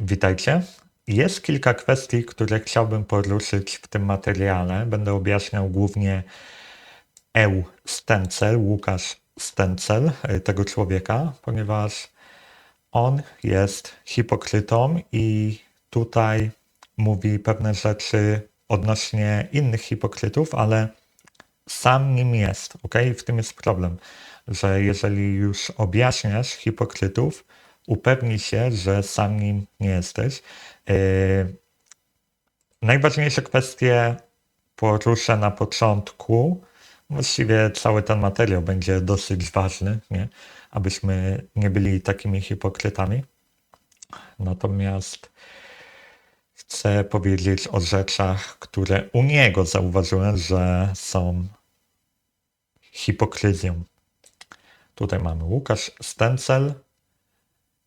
Witajcie. Jest kilka kwestii, które chciałbym poruszyć w tym materiale. Będę objaśniał głównie Eł Stencel, Łukasz Stencel, y, tego człowieka, ponieważ on jest hipokrytą i tutaj mówi pewne rzeczy odnośnie innych hipokrytów, ale sam nim jest, ok? W tym jest problem, że jeżeli już objaśniasz hipokrytów, upewnij się, że sam nim nie jesteś. Yy, najważniejsze kwestie poruszę na początku. Właściwie cały ten materiał będzie dosyć ważny, nie? abyśmy nie byli takimi hipokrytami. Natomiast chcę powiedzieć o rzeczach, które u niego zauważyłem, że są hipokryzją. Tutaj mamy Łukasz Stencel,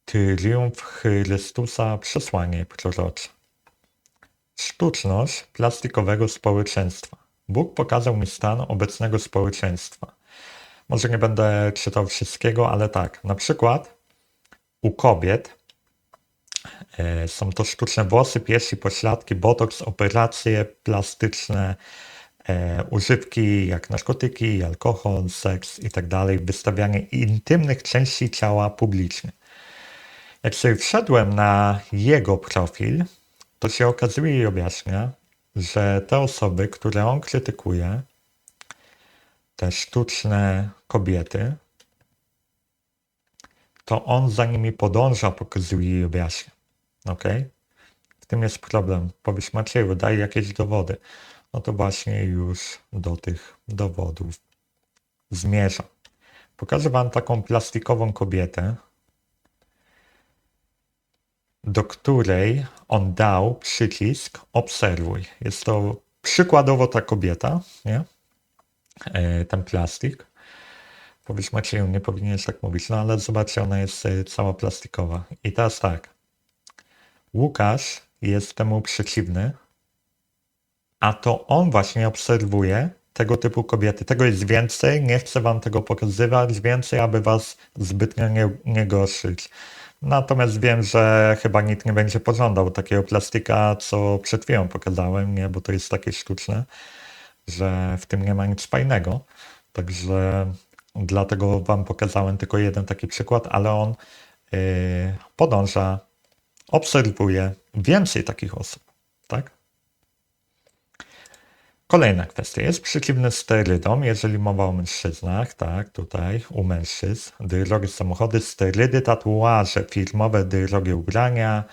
Triumf Chrystusa, przesłanie prorocze. Sztuczność plastikowego społeczeństwa. Bóg pokazał mi stan obecnego społeczeństwa. Może nie będę czytał wszystkiego, ale tak. Na przykład u kobiet e, są to sztuczne włosy, piersi, pośladki, botoks, operacje plastyczne, e, używki jak narkotyki, alkohol, seks i tak wystawianie intymnych części ciała publicznie. Jak sobie wszedłem na jego profil, to się okazuje i objaśnia, że te osoby, które on krytykuje, te sztuczne kobiety, to on za nimi podąża, pokazuje i objaśnia. Ok? W tym jest problem. Powiesz Macieju, daj jakieś dowody. No to właśnie już do tych dowodów zmierzam. Pokażę Wam taką plastikową kobietę, do której on dał przycisk obserwuj. Jest to przykładowo ta kobieta, nie? E, ten plastik. Powiedz Macieju, nie powinieneś tak mówić, no ale zobaczcie, ona jest e, cała plastikowa. I teraz tak. Łukasz jest temu przeciwny, a to on właśnie obserwuje tego typu kobiety. Tego jest więcej, nie chcę wam tego pokazywać więcej, aby was zbytnio nie, nie gorszyć. Natomiast wiem, że chyba nikt nie będzie pożądał takiego plastika, co przed chwilą pokazałem, nie? bo to jest takie sztuczne, że w tym nie ma nic fajnego. Także dlatego Wam pokazałem tylko jeden taki przykład, ale on yy, podąża, obserwuje więcej takich osób. Tak? Kolejna kwestia. Jest przeciwny sterydom, jeżeli mowa o mężczyznach, tak, tutaj u mężczyzn. Drogie samochody, sterydy, tatuaże firmowe, drogie ubrania,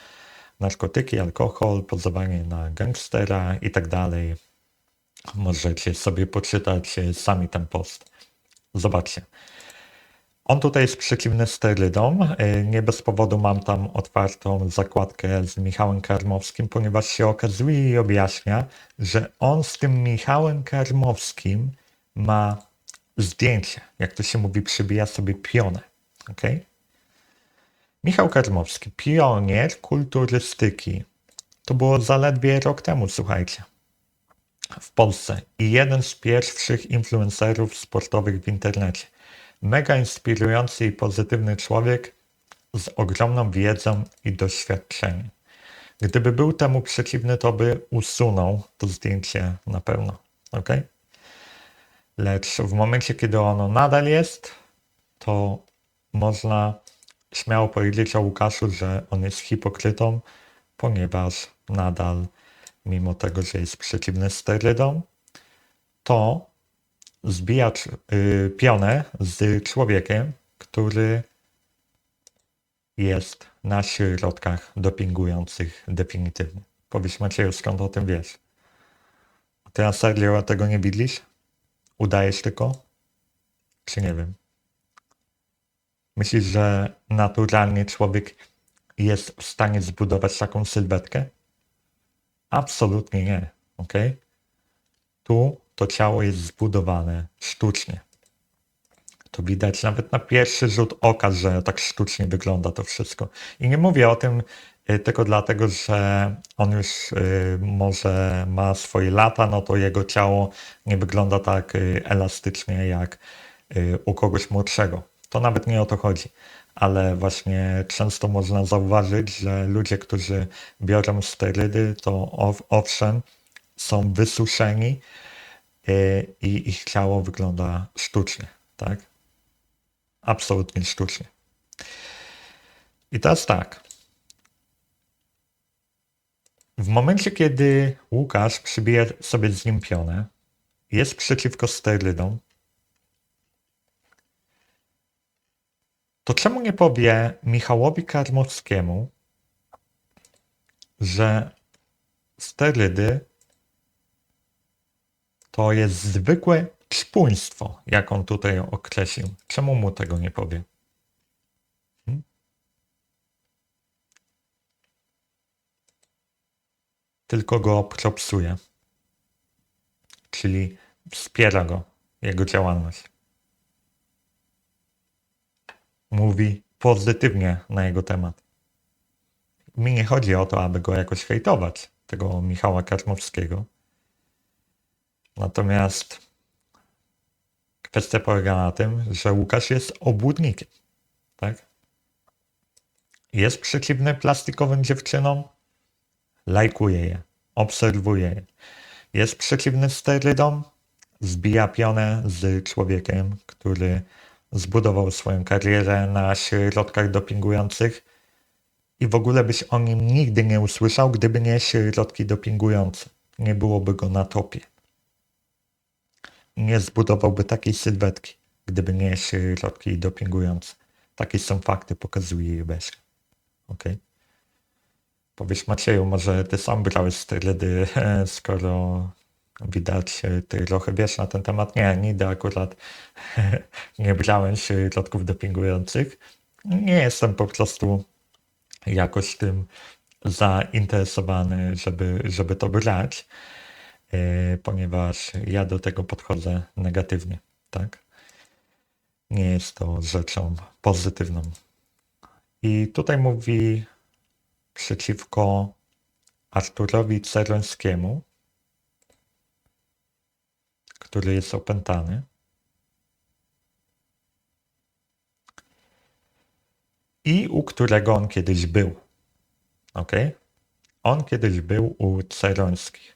narkotyki, alkohol, pozowanie na gangstera i tak dalej. Możecie sobie poczytać e, sami ten post. Zobaczcie. On tutaj jest przeciwny sterydom. E, nie bez powodu mam tam otwartą zakładkę z Michałem Karmowskim, ponieważ się okazuje i objaśnia, że on z tym Michałem Karmowskim ma zdjęcie. Jak to się mówi, przybija sobie pionę. Okay? Michał Karmowski, pionier kulturystyki. To było zaledwie rok temu, słuchajcie. W Polsce i jeden z pierwszych influencerów sportowych w internecie mega inspirujący i pozytywny człowiek z ogromną wiedzą i doświadczeniem. Gdyby był temu przeciwny, to by usunął to zdjęcie na pewno. Ok? Lecz w momencie, kiedy ono nadal jest, to można śmiało powiedzieć o Łukaszu, że on jest hipokrytą, ponieważ nadal, mimo tego, że jest przeciwny sterydom, to zbija y, pionę z człowiekiem, który jest na środkach dopingujących definitywnie. Powiedz Macieju, skąd o tym wiesz? Ty na serio tego nie widzisz? Udajesz tylko? Czy nie wiem? Myślisz, że naturalnie człowiek jest w stanie zbudować taką sylwetkę? Absolutnie nie. Ok? Tu to ciało jest zbudowane sztucznie. To widać nawet na pierwszy rzut oka, że tak sztucznie wygląda to wszystko. I nie mówię o tym y, tylko dlatego, że on już y, może ma swoje lata, no to jego ciało nie wygląda tak y, elastycznie jak u kogoś młodszego. To nawet nie o to chodzi. ale właśnie często można zauważyć, że ludzie, którzy biorą sterydy, to ow- owszem, są wysuszeni i ich ciało wygląda sztucznie, tak? Absolutnie sztucznie. I teraz tak. W momencie, kiedy Łukasz przybije sobie z nim pionę, jest przeciwko sterydom, to czemu nie powie Michałowi Karmowskiemu, że sterydy to jest zwykłe czpuństwo, jak on tutaj określił. Czemu mu tego nie powie? Hmm? Tylko go propsuje. Czyli wspiera go, jego działalność. Mówi pozytywnie na jego temat. Mi nie chodzi o to, aby go jakoś hejtować, tego Michała Karmowskiego. Natomiast kwestia polega na tym, że Łukasz jest obłudnikiem. Tak? Jest przeciwny plastikowym dziewczynom, lajkuje je, obserwuje je. Jest przeciwny sterydom, zbija pionę z człowiekiem, który zbudował swoją karierę na środkach dopingujących i w ogóle byś o nim nigdy nie usłyszał, gdyby nie środki dopingujące. Nie byłoby go na topie nie zbudowałby takiej sylwetki, gdyby nie środki dopingujące. Takie są fakty, pokazuje je Beszka. Ok? Powiesz Macieju, może ty sam brałeś sterydy, skoro widać, ty trochę wiesz na ten temat. Nie, nigdy akurat nie brałem środków dopingujących. Nie jestem po prostu jakoś tym zainteresowany, żeby, żeby to brać. E, ponieważ ja do tego podchodzę negatywnie, tak? Nie jest to rzeczą pozytywną. I tutaj mówi przeciwko Arturowi Cerońskiemu, który jest opętany. I u którego on kiedyś był. Ok? On kiedyś był u Cerońskich.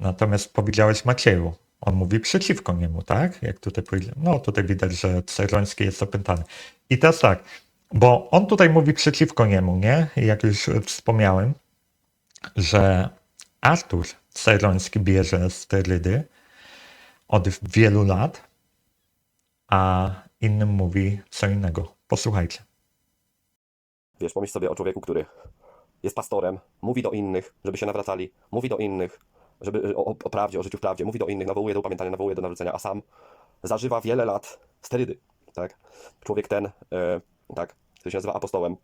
Natomiast powiedziałeś Macieju. On mówi przeciwko niemu, tak? Jak tutaj powiedział. No tutaj widać, że Ceroński jest opętany. I teraz tak, bo on tutaj mówi przeciwko niemu, nie? Jak już wspomniałem, że Artur Ceroński bierze sterydy od wielu lat, a innym mówi co innego. Posłuchajcie. Wiesz, pomyśl sobie o człowieku, który jest pastorem, mówi do innych, żeby się nawracali, mówi do innych, żeby o, o prawdzie, o życiu w prawdzie, mówi do innych, nawołuje do upamiętania, nawołuje do nawrócenia, a sam zażywa wiele lat sterydy, tak? Człowiek ten, e, tak, który się nazywa apostołem,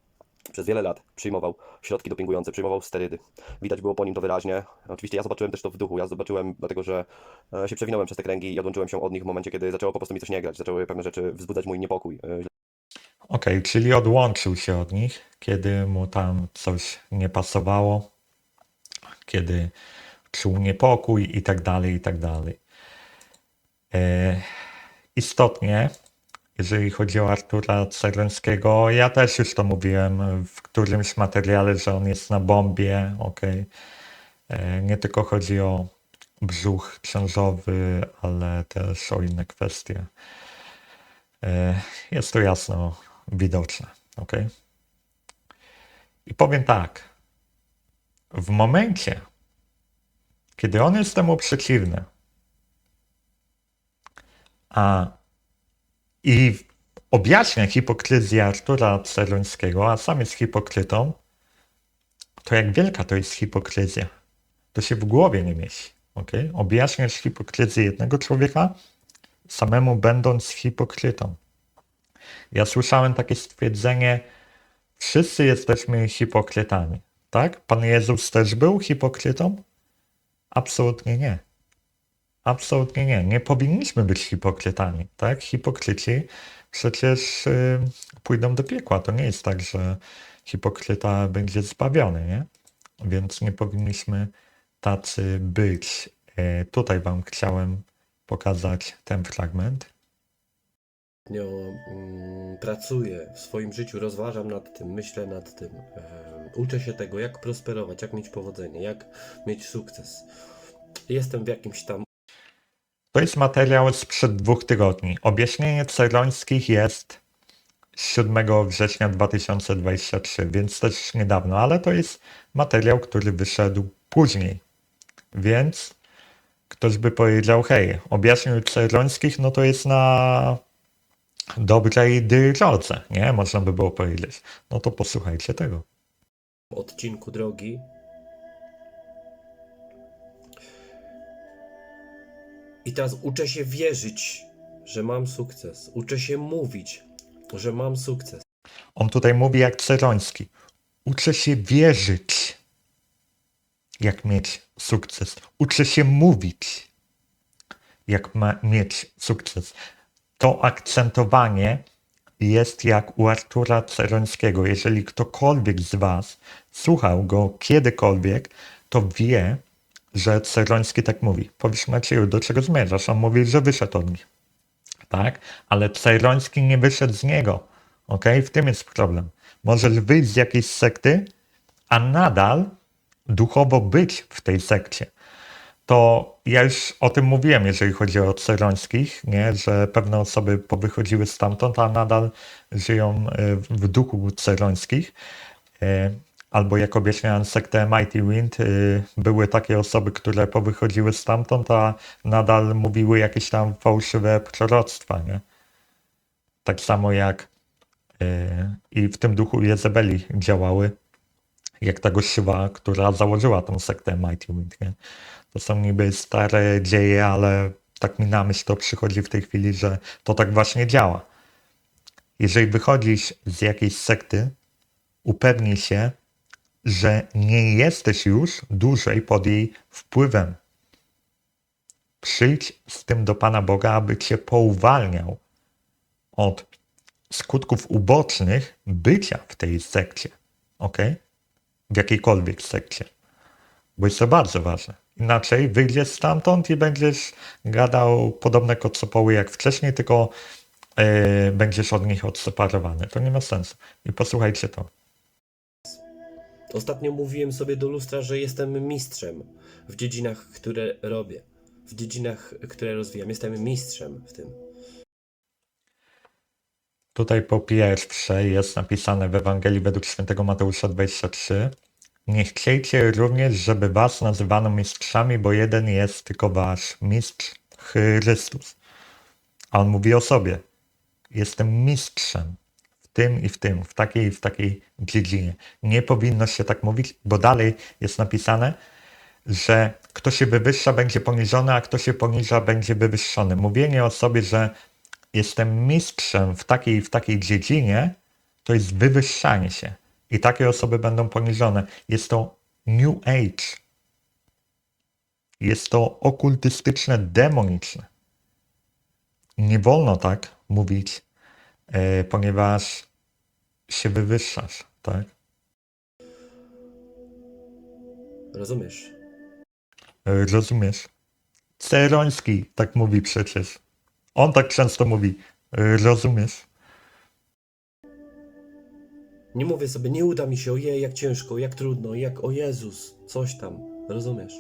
przez wiele lat przyjmował środki dopingujące, przyjmował sterydy. Widać było po nim to wyraźnie. Oczywiście ja zobaczyłem też to w duchu. Ja zobaczyłem, dlatego że e, się przewinąłem przez te kręgi i odłączyłem się od nich w momencie, kiedy zaczęło po prostu mi coś nie grać. Zaczęły pewne rzeczy wzbudzać mój niepokój. E, Okej, czyli odłączył się od nich, kiedy mu tam coś nie pasowało, kiedy czuł niepokój i tak dalej, i tak dalej. E, istotnie, jeżeli chodzi o Artura Cerońskiego, ja też już to mówiłem w którymś materiale, że on jest na bombie, ok. E, nie tylko chodzi o brzuch ciążowy, ale też o inne kwestie. E, jest to jasno widoczne, ok. I powiem tak. W momencie, kiedy on jest temu przeciwny, a i objaśnia hipokryzję Artura Cerońskiego, a sam jest hipokrytą, to jak wielka to jest hipokryzja? To się w głowie nie mieści. Okay? Objaśniasz hipokryzję jednego człowieka, samemu będąc hipokrytą. Ja słyszałem takie stwierdzenie, wszyscy jesteśmy hipokrytami. Tak? Pan Jezus też był hipokrytą? Absolutnie nie. Absolutnie nie. Nie powinniśmy być hipokrytami, tak? Hipokryci przecież y, pójdą do piekła. To nie jest tak, że hipokryta będzie zbawiony, nie? Więc nie powinniśmy tacy być. Y, tutaj wam chciałem pokazać ten fragment. Mm, pracuję w swoim życiu, rozważam nad tym, myślę nad tym. Uczę się tego, jak prosperować, jak mieć powodzenie, jak mieć sukces. Jestem w jakimś tam To jest materiał sprzed dwóch tygodni. Objaśnienie cerońskich jest 7 września 2023, więc też niedawno, ale to jest materiał, który wyszedł później. Więc ktoś by powiedział, hej, objaśnił cerońskich, no to jest na dobrej drodze, nie? Można by było powiedzieć. No to posłuchajcie tego. odcinku drogi. I teraz uczę się wierzyć, że mam sukces. Uczę się mówić, że mam sukces. On tutaj mówi jak Ceroński. Uczę się wierzyć, jak mieć sukces. Uczę się mówić, jak ma mieć sukces. To akcentowanie jest jak u Artura Cerońskiego. Jeżeli ktokolwiek z Was słuchał go kiedykolwiek, to wie, że Ceroński tak mówi. Powiesz Macieju, do czego zmierzasz? On mówi, że wyszedł od nich tak? Ale Ceroński nie wyszedł z niego, ok? W tym jest problem. Możesz wyjść z jakiejś sekty, a nadal duchowo być w tej sekcie. To ja już o tym mówiłem, jeżeli chodzi o Cerońskich, nie? że pewne osoby powychodziły stamtąd, a nadal żyją e, w duchu Cerońskich. E, Albo jak objaśniałem sektę Mighty Wind, y, były takie osoby, które powychodziły stamtąd, a nadal mówiły jakieś tam fałszywe proroctwa, nie? Tak samo jak i w tym duchu Jezebeli działały, jak ta gościuwa, która założyła tą sektę Mighty Wind, nie? To są niby stare dzieje, ale tak mi na myśl to przychodzi w tej chwili, że to tak właśnie działa. Jeżeli wychodzisz z jakiejś sekty, upewnij się, że nie jesteś już dłużej pod jej wpływem. Przyjdź z tym do Pana Boga, aby cię pouwalniał od skutków ubocznych bycia w tej sekcie. Ok? W jakiejkolwiek sekcie. Bo jest to bardzo ważne. Inaczej wyjdziesz stamtąd i będziesz gadał podobne kocopoły jak wcześniej, tylko e, będziesz od nich odseparowany. To nie ma sensu. I posłuchajcie to. Ostatnio mówiłem sobie do lustra, że jestem mistrzem w dziedzinach, które robię, w dziedzinach, które rozwijam. Jestem mistrzem w tym. Tutaj po pierwsze jest napisane w Ewangelii według świętego Mateusza 23. Nie chciejcie również, żeby was nazywano mistrzami, bo jeden jest tylko wasz mistrz Chrystus. A on mówi o sobie. Jestem mistrzem w tym i w tym, w takiej i w takiej dziedzinie. Nie powinno się tak mówić, bo dalej jest napisane, że kto się wywyższa, będzie poniżony, a kto się poniża, będzie wywyższony. Mówienie o sobie, że jestem mistrzem w takiej i w takiej dziedzinie, to jest wywyższanie się. I takie osoby będą poniżone. Jest to New Age. Jest to okultystyczne, demoniczne. Nie wolno tak mówić, e, ponieważ się wywyższasz, tak? Rozumiesz? E, Rozumiesz? Ceroński tak mówi przecież. On tak często mówi. E, Rozumiesz? Nie mówię sobie, nie uda mi się, ojej, jak ciężko, jak trudno, jak o Jezus, coś tam. Rozumiesz?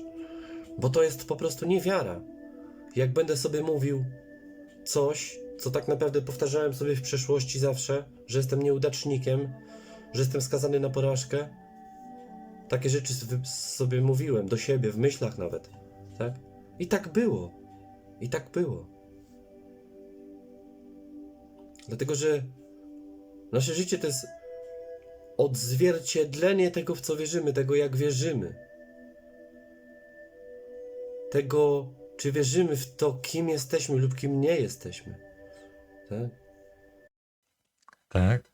Bo to jest po prostu niewiara. Jak będę sobie mówił coś, co tak naprawdę powtarzałem sobie w przeszłości zawsze, że jestem nieudacznikiem, że jestem skazany na porażkę. Takie rzeczy sobie mówiłem do siebie, w myślach nawet. Tak? I tak było. I tak było. Dlatego, że nasze życie to jest odzwierciedlenie tego, w co wierzymy, tego, jak wierzymy. Tego, czy wierzymy w to, kim jesteśmy lub kim nie jesteśmy. Tak? Tak.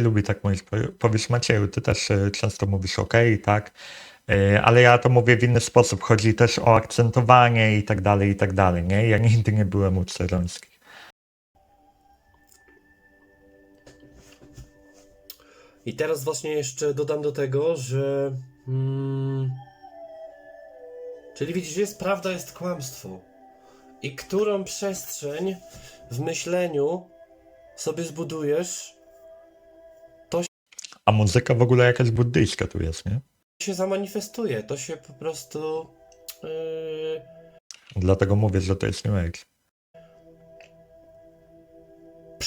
Lubi tak mówić. Powie- Powiesz Macieju, ty też e, często mówisz ok, tak, E, ale ja to mówię w inny sposób. Chodzi też o akcentowanie i tak dalej, i tak dalej, nie? Ja nigdy nie byłem u Cerońskich. I teraz właśnie jeszcze dodam do tego, że. Mm, czyli widzisz, jest prawda, jest kłamstwo. i którą przestrzeń w myśleniu sobie zbudujesz, A muzyka w ogóle jakaś buddyjska tu jest, nie? się zamanifestuje. To się po prostu. Yy, Dlatego mówię, że to jest New Age.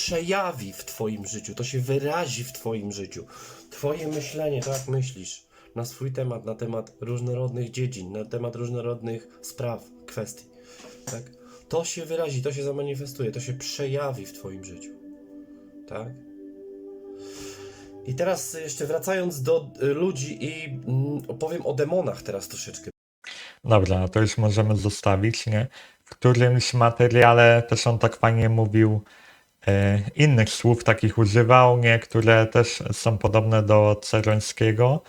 Przejawi w Twoim życiu, to się wyrazi w Twoim życiu. Twoje myślenie, to jak myślisz na swój temat, na temat różnorodnych dziedzin, na temat różnorodnych spraw, kwestii, tak? To się wyrazi, to się zamanifestuje, to się przejawi w Twoim życiu, tak? I teraz jeszcze wracając do y, ludzi i mm, opowiem o demonach teraz troszeczkę. Dobra, to już możemy zostawić, nie? W którymś materiale też on tak fajnie mówił, innych słów takich używał, nie? Które też są podobne do cerońskiego,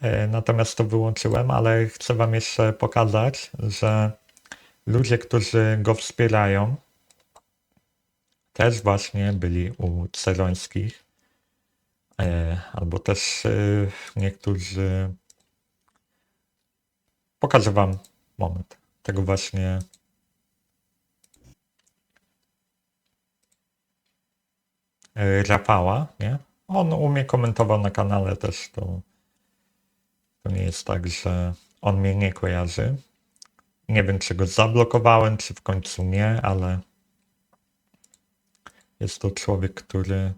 e, natomiast to wyłączyłem, ale chcę wam jeszcze pokazać, że ludzie, którzy go wspierają, też właśnie byli u cerońskich, e, albo też e, niektórzy Pokażę wam moment tego właśnie. Rafała, nie? On u mnie komentował na kanale też, to, to nie jest tak, że on mnie nie kojarzy. Nie wiem, czy go zablokowałem, czy w końcu nie, ale jest to człowiek, który.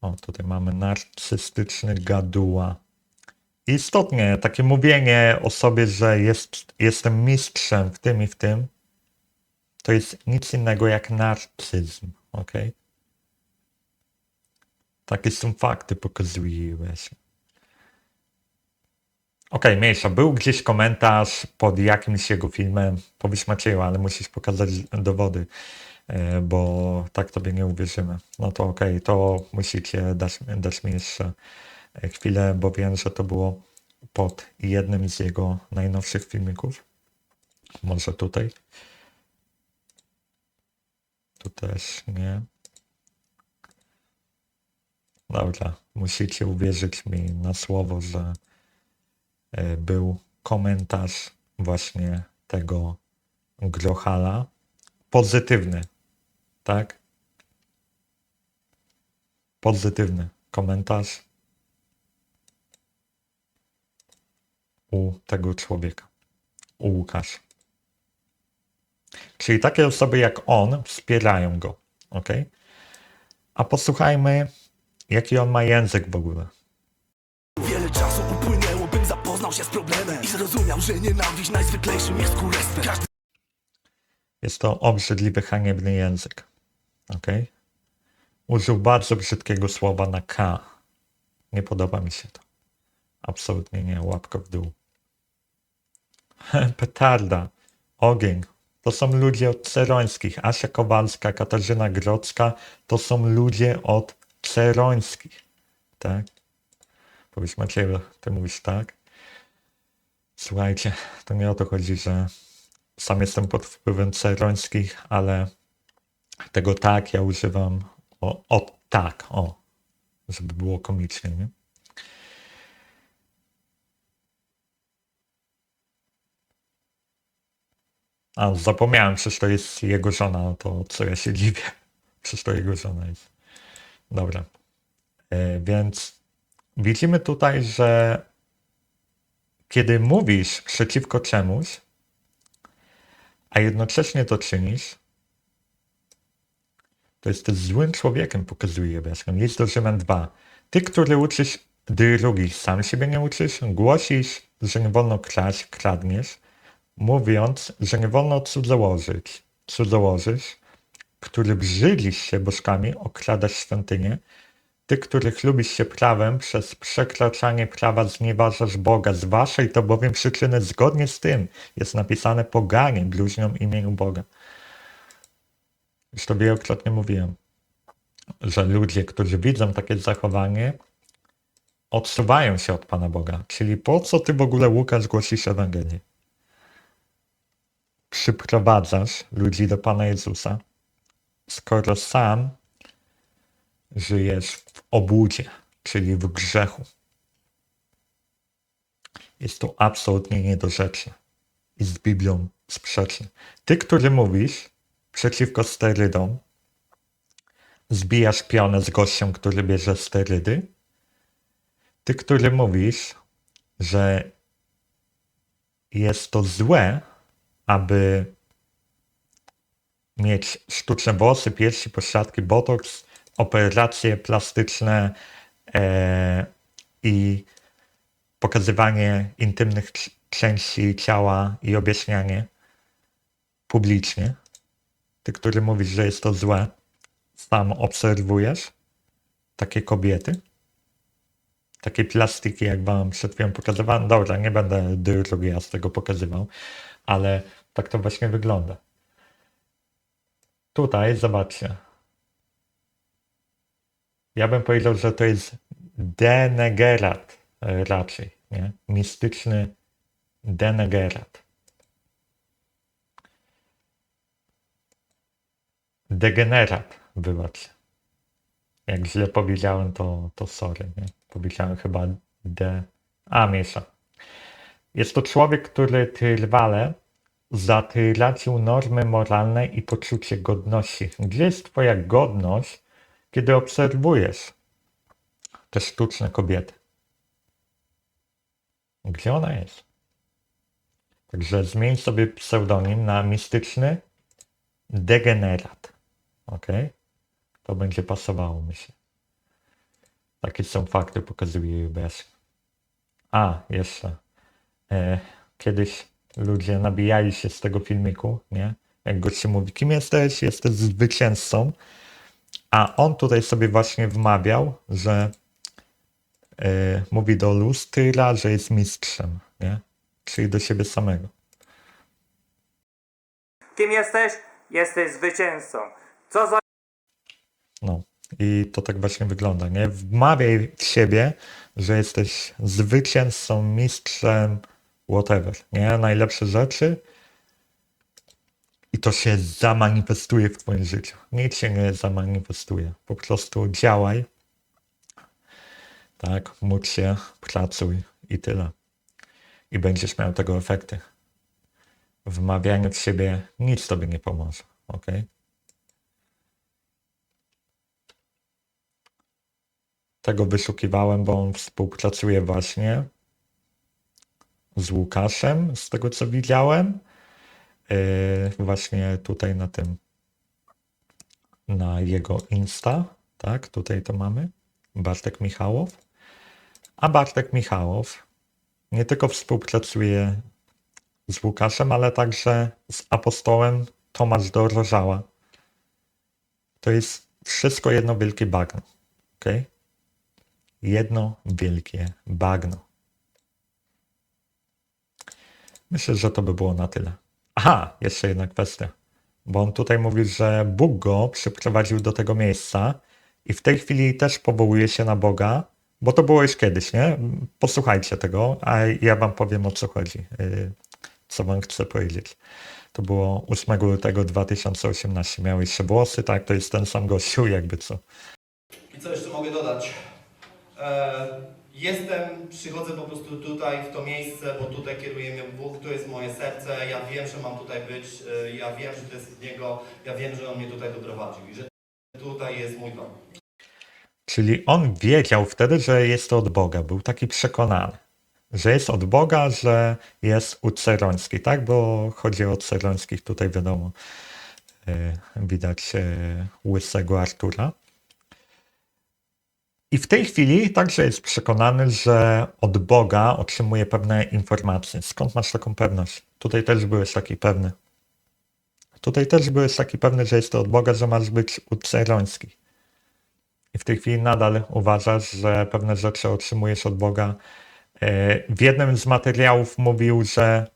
O, tutaj mamy narcystyczny gaduła. Istotnie, takie mówienie o sobie, że jest, jestem mistrzem w tym i w tym, to jest nic innego jak narcyzm, ok? Takie są fakty, właśnie. Okej, mniejsza. Był gdzieś komentarz pod jakimś jego filmem. Powiedz Macieju, ale musisz pokazać dowody, e, bo tak tobie nie uwierzymy. No to okej, to musicie dać, dać mi jeszcze chwilę, bo wiem, że to było pod jednym z jego najnowszych filmików. Może tutaj. Tu też nie. Dobra, musicie uwierzyć mi na słowo, że e, był komentarz właśnie tego Grochala. Pozytywny, tak? Pozytywny komentarz u tego człowieka, u Łukasza. Czyli takie osoby jak on wspierają go, ok? A posłuchajmy, jaki on ma język w ogóle. Wiele czasu upłynęło, bym zapoznał się z problemem I zrozumiał, że nienawiść najzwyklejszym jest królestwem Każdy Jest to obrzydliwy, haniebny język. Ok? Użył bardzo brzydkiego słowa na K. Nie podoba mi się to. Absolutnie nie. Łapka w dół. Petarda. Ogień. To są ludzie od Cerońskich. Asia Kowalska, Katarzyna Grodzka. To są ludzie od Cerońskich. Tak? Powiedz Macieju, ty mówisz tak? Słuchajcie, to nie o to chodzi, że sam jestem pod wpływem cerońskich, ale tego tak ja używam o, o tak, o, żeby było komicznie, nie? A, zapomniałem, przecież to jest jego żona, to co ja się dziwię. Przecież to jego żona jest. Dobra. E, więc widzimy tutaj, że kiedy mówisz przeciwko czemuś, a jednocześnie to czynisz, to jesteś złym człowiekiem, pokazuje Jaskę. List do Rzymian 2. Ty, który uczysz drugich, sam siebie nie uczysz, głosisz, że nie wolno kraść, kradniesz, mówiąc, że nie wolno cudzołożyć, cudzołożysz, który brzydzisz się bożkami, okradasz świątynię, ty, który chlubisz się prawem, przez przekraczanie prawa znieważasz Boga. Z waszej to bowiem przyczyny zgodnie z tym jest napisane poganie bluźnią imieniu Boga. Już to wielokrotnie mówiłem, że ludzie, którzy widzą takie zachowanie, odsuwają się od Pana Boga. Czyli po co ty w ogóle, Łukasz, głosisz Ewangelię? Przyprowadzasz ludzi do Pana Jezusa, skoro sam żyjesz w obłudzie, czyli w grzechu. Jest to absolutnie niedorzeczne i z Biblią sprzeczny. Ty, który mówisz przeciwko sterydom, zbijasz pionę z gościem, który bierze sterydy. Ty, który mówisz, że jest to złe, aby mieć sztuczne włosy, piersi, pośladki, botoks, operacje plastyczne e, i pokazywanie intymnych części ciała i objaśnianie publicznie. Ty, który mówisz, że jest to złe, sam obserwujesz takie kobiety, takie plastiki, jak wam przed chwilą pokazywałem. Dobra, nie będę drugi raz tego pokazywał, ale tak to właśnie wygląda. Tutaj, zobaczcie. Ja bym powiedział, że to jest denegerat raczej, nie? Mistyczny denegerat. Degenerat, wybacz. Jak źle powiedziałem, to, to sorry, nie? Powiedziałem chyba de... A, miesza. Jest to człowiek, który trwale zatracił normy moralne i poczucie godności. Gdzie jest twoja godność, kiedy obserwujesz te sztuczne kobiety? Gdzie ona jest? Także zmień sobie pseudonim na mistyczny degenerat. Ok? To będzie pasowało, myślę. Takie są fakty, pokazuje UBS. A, jeszcze. E, kiedyś ludzie nabijali się z tego filmiku, nie? Jak gościu mówi, kim jesteś? Jesteś zwycięzcą. A on tutaj sobie właśnie wmawiał, że e, mówi do Lustyra, że jest mistrzem, nie? Czyli do siebie samego. Kim jesteś? Jesteś zwycięzcą. Co za No. I to tak właśnie wygląda, nie? Wmawiaj w siebie, że jesteś zwycięzcą, mistrzem, whatever, nie? Najlepsze rzeczy i to się zamanifestuje w twoim życiu. Nic się nie zamanifestuje. Po prostu działaj, tak? Módl się, pracuj i tyle. I będziesz miał tego efekty. Wmawianiu w siebie nic tobie nie pomoże, ok? Tego wyszukiwałem, bo on współpracuje właśnie z Łukaszem, z tego co widziałem. Yy, właśnie tutaj na tym, na jego Insta, tak, tutaj to mamy, Bartek Michałow. A Bartek Michałow nie tylko współpracuje z Łukaszem, ale także z apostołem Tomasz Dorożała. To jest wszystko jedno wielkie bagno, okej? jedno wielkie bagno. Myślę, że to by było na tyle. Aha, jeszcze jedna kwestia. Bo on tutaj mówi, że Bóg go przyprowadził do tego miejsca i w tej chwili też powołuje się na Boga, bo to było już kiedyś, nie? Posłuchajcie tego, a ja wam powiem o co chodzi, yy, co wam chcę powiedzieć. To było 8 lutego 2018. Miał jeszcze włosy, tak? To jest ten sam gościu, jakby co. I co jeszcze mogę dodać? E, jestem, przychodzę po prostu tutaj, w to miejsce, bo tutaj kieruje mnie Bóg, to jest moje serce, ja wiem, że mam tutaj być, e, ja wiem, że to jest Niego, ja wiem, że On mnie tutaj doprowadził i że tutaj jest mój dom. Czyli on wiedział wtedy, że jest to od Boga, był taki przekonany, że jest od Boga, że jest u Cerońskich, tak? Bo chodzi o Cerońskich, tutaj wiadomo, e, widać e, łysego Artura. I w tej chwili także jest przekonany, że od Boga otrzymuje pewne informacje. Skąd masz taką pewność? Tutaj też byłeś taki pewny. Tutaj też byłeś taki pewny, że jest to od Boga, że masz być u Cerońskich. I w tej chwili nadal uważasz, że pewne rzeczy otrzymujesz od Boga. E, W jednym z materiałów mówił, że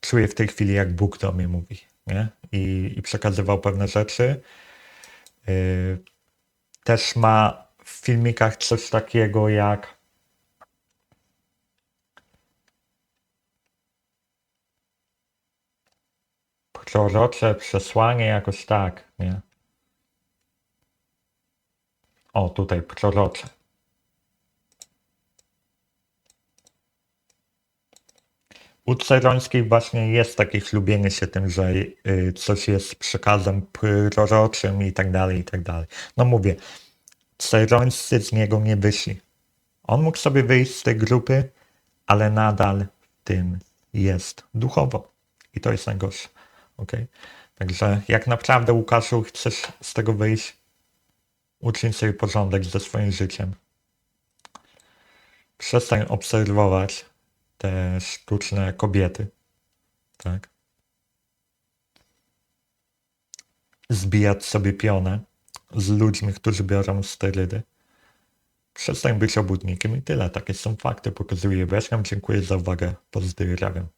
czuje w tej chwili, jak Bóg do mnie mówi, nie? I, i przekazywał pewne rzeczy. E, Też ma filmikach coś takiego jak prorocze przesłanie, jakoś tak, nie? O, tutaj prorocze. u Cerońskiej właśnie jest takie chlubienie się tym, że y, coś jest przekazem proroczym i tak dalej, i tak dalej. No mówię, Cerońscy z niego nie wyszli. On mógł sobie wyjść z tej grupy, ale nadal w tym jest duchowo. I to jest najgorsze. Okay? Także jak naprawdę, Łukaszu, chcesz z tego wyjść, uczyń sobie porządek ze swoim życiem. Przestań obserwować te sztuczne kobiety. Tak? Zbijać sobie pionę z ludźmi, którzy biorą sterydy. Przestań być obudnikiem i tyle. Takie są fakty, pokazuję. Weszłam, dziękuję za uwagę. Pozdrawiam.